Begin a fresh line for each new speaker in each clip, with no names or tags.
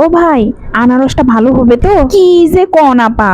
ও ভাই, আনারসটা ভালো হবে তো? কি যে কন আপা,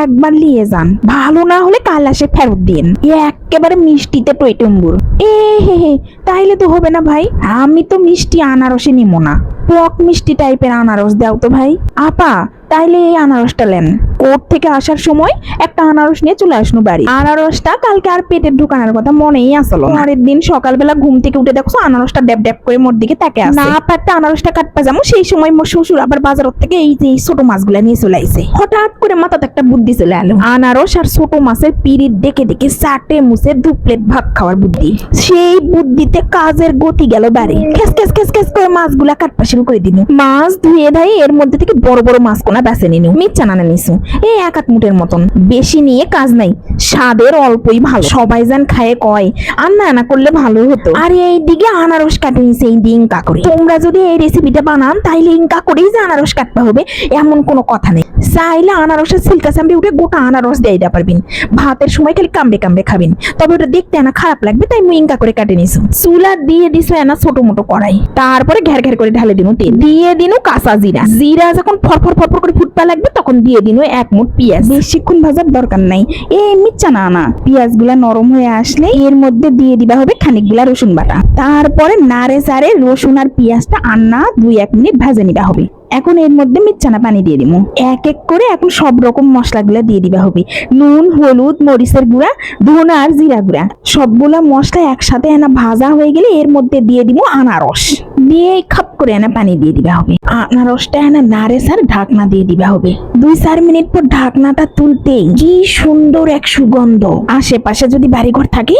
একবার নিয়ে যান। ভালো না হলে কাল আসে ফেরত দিন। একেবারে মিষ্টিতে টইটুম্বুর এ হে হে, তাইলে তো হবে না ভাই। আমি তো মিষ্টি আনারসে নিমো না। পক মিষ্টি টাইপের আনারস দাও তো ভাই। আপা তাইলে এই আনারসটা নেন কোর্ট থেকে আসার সময় একটা আনারস নিয়ে চলে আসনো বাড়ি। আনারসটা কালকে আর পেটে ঢুকানোর কথা মনেই আসলো পরের দিন সকালবেলা ঘুম থেকে উঠে দেখছ আনারসটা ড্যাব ড্যাব করে মোর দিকে তাকে আছে না পারতে আনারসটা কাটপা যাব সেই সময় মোর শ্বশুর আবার বাজার থেকে এই যে ছোট মাছগুলা নিয়ে চলে আইছে। হঠাৎ করে মাথাতে একটা বুদ্ধি চলে এলো আনারস আর ছোট মাছের পিরিত দেখে দেখে চাটে মুছে দু প্লেট ভাত খাওয়ার বুদ্ধি। সেই বুদ্ধিতে কাজের গতি গেল বাড়ি। খেস খেস খেস খেস করে মাছগুলা কাটপা শুরু করে দিল। মাছ ধুয়ে ধাই এর মধ্যে থেকে বড় বড় মাছ কোনা বেছে নিনু মিচ্ছা নানা নিছু এই এক আট মুটের মতন। বেশি নিয়ে কাজ নাই। স্বাদের অল্পই ভালো। সবাই যান খায়ে কয় আর না না করলে ভালো হতো। আর এই দিকে আনারস কাটে নিছে এই দিয়ে ইঙ্কা করে তোমরা যদি এই রেসিপিটা বানান, তাইলে ইঙ্কা করেই যে আনারস কাটতে হবে, এমন কোনো কথা নেই। চাইলে আনারসের সিল্কা চামড়ে উঠে গোটা আনারস দিয়ে দিতে পারবেন। ভাতের সময় খালি কামড়ে কামড়ে খাবেন। তবে ওটা দেখতে না খারাপ লাগবে, তাই মুই ইঙ্কা করে কাটে নিছো। চুলা দিয়ে দিছো না ছোট মোটো কড়াই। তারপরে ঘের ঘের করে ঢালে দিনু তেল। দিয়ে দিনু কাঁচা জিরা। জিরা যখন ফরফর ফরফর করে ফুটপা লাগবে, তখন দিয়ে দিন ওই এক মুঠ পেঁয়াজ। বেশিক্ষণ ভাজার দরকার নাই। এই মিচ্ছা না না। পেঁয়াজগুলা নরম হয়ে আসলে এর মধ্যে দিয়ে দিবা হবে খানিকগুলা রসুন বাটা। তারপরে নাড়ে সারে রসুন আর পেঁয়াজটা আন্না দুই এক মিনিট ভাজে নিবা হবে। এখন এর মধ্যে মিচ্ছানা পানি দিয়ে দিব এক এক করে এখন সব রকম মশলাগুলা দিয়ে দিবা হবে। নুন, হলুদ, মরিচের গুঁড়া, ধনা আর জিরা গুঁড়া। সবগুলা মশলা একসাথে এনা ভাজা হয়ে গেলে এর মধ্যে দিয়ে দিব আনারস। দিয়ে খাপ করে এনা পানি দিয়ে দিবা হবে। আনারসটা এনা নাড়ে সার ঢাকনা দিয়ে দিবা হবে। দুই চার মিনিট পর ঢাকনাটা তুলতেই কি সুন্দর এক সুগন্ধ। আশেপাশে যদি বাড়িঘর থাকে,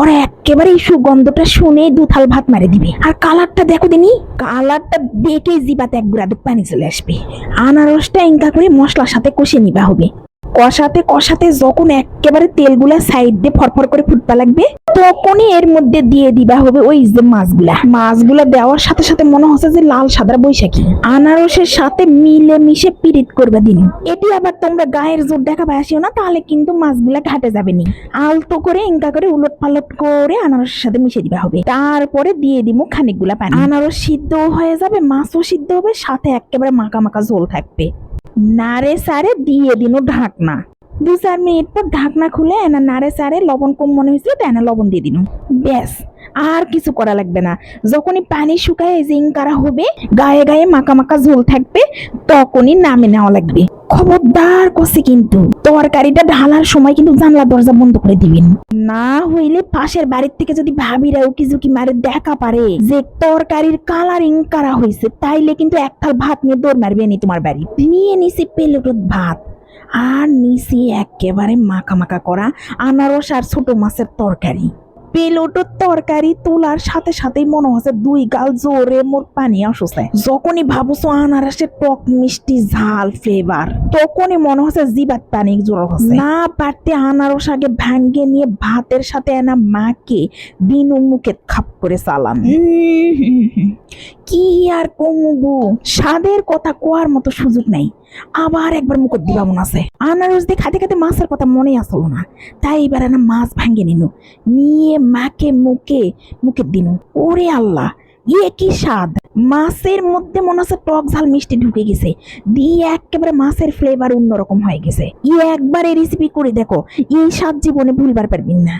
ওরা একেবারে এই সুগন্ধটা শুনে দুথাল ভাত মারে দিবে। আর কালারটা দেখো দিনি কালারটা দেখে জিবাতে এক গুড়া দুধ চলে আসবে। আনারসটা ইনকা করে মশলার সাথে কষে নিবা হবে। কষাতে কষাতে যখন একেবারে তেলগুলা সাইড দিয়ে ফরফর করে ফুটপা লাগবে, তখনই এর মধ্যে দিয়ে দিবা হবে ওই যে মাছগুলা। মাছগুলা দেওয়ার সাথে সাথে মনে হচ্ছে যে লাল সাদা বৈশাখী। আনারসের সাথে মিলে মিশে পিরিত করবে দিন। এটি আবার তোমরা গায়ের জোর দেখা আসিও না, তাহলে কিন্তু মাছগুলা ঘাটে যাবে নি। আলতো করে ইনকা করে উলট পালট করে আনারসের সাথে মিশে দিবা হবে। তারপরে দিয়ে দিব খানিকগুলা পানি। আনারস সিদ্ধ হয়ে যাবে, মাছও সিদ্ধ হবে, সাথে একেবারে মাখা মাখা ঝোল থাকবে। নাড়ে সারে দিয়ে দিন ঢাকনা। দু চার মিনিট পর ঢাকনা খুলে এনা নাড়ে সারে লবণ কম মনে হয়েছিল, তাই এনে লবণ দিয়ে দিন। ব্যাস, আর কিছু করা লাগবে না। যখনই পানি শুকায় জিং করা হবে, গায়ে গায়ে মাকা মাকা ঝোল থাকবে, তখনই নামে নেওয়া লাগবে। খবরদার কষে কিন্তু। তরকারিটা ঢালার সময় কিন্তু জানলা দরজা বন্ধ করে দিবেন। না হইলে পাশের বাড়ির থেকে যদি ভাবিরা উকি ঝুঁকি মারে দেখা পারে। যে তরকারির কালারিং করা হয়েছে তাইলে কিন্তু এক থাল ভাত নিয়ে দৌড় মারবে নি তোমার বাড়ি। নিয়ে নিছি পেলেটত ভাত। আর নিছি একেবারে মাখা মাখা করা আনারস আর ছোট মাছের তরকারি। পেলোটোর তরকারি তোলার সাথে সাথেই মনে হচ্ছে দুই গাল জোরে মোর পানি আসছে যখনই ভাবছ আনারসের টক মিষ্টি ঝাল ফ্লেভার তখনই মনে হচ্ছে জিবাত পানি জোর হচ্ছে। না পারতে আনারস আগে ভাঙ্গে নিয়ে ভাতের সাথে এনা মাকে বিনু মুখে খাপ করে চালান কি আর কমবো স্বাদের কথা কোয়ার মতো সুযোগ নাই। আবার একবার মুখত দিবা মন আছে। আনারস দিয়ে খাতে খাতে মাছের কথা মনে আসলো না। তাই এবার মাছ ভাঙ্গে নিল নিয়ে মাকে মুখে মুখে দিন। ওরে আল্লাহ ইয়ে কি স্বাদ। মাছের মধ্যে মনে হচ্ছে টক ঝাল মিষ্টি ঢুকে গেছে। দিয়ে একেবারে মাছের ফ্লেভার অন্যরকম হয়ে গেছে। ই একবার এই রেসিপি করে দেখো, এই স্বাদ জীবনে ভুলবার পারবেন না।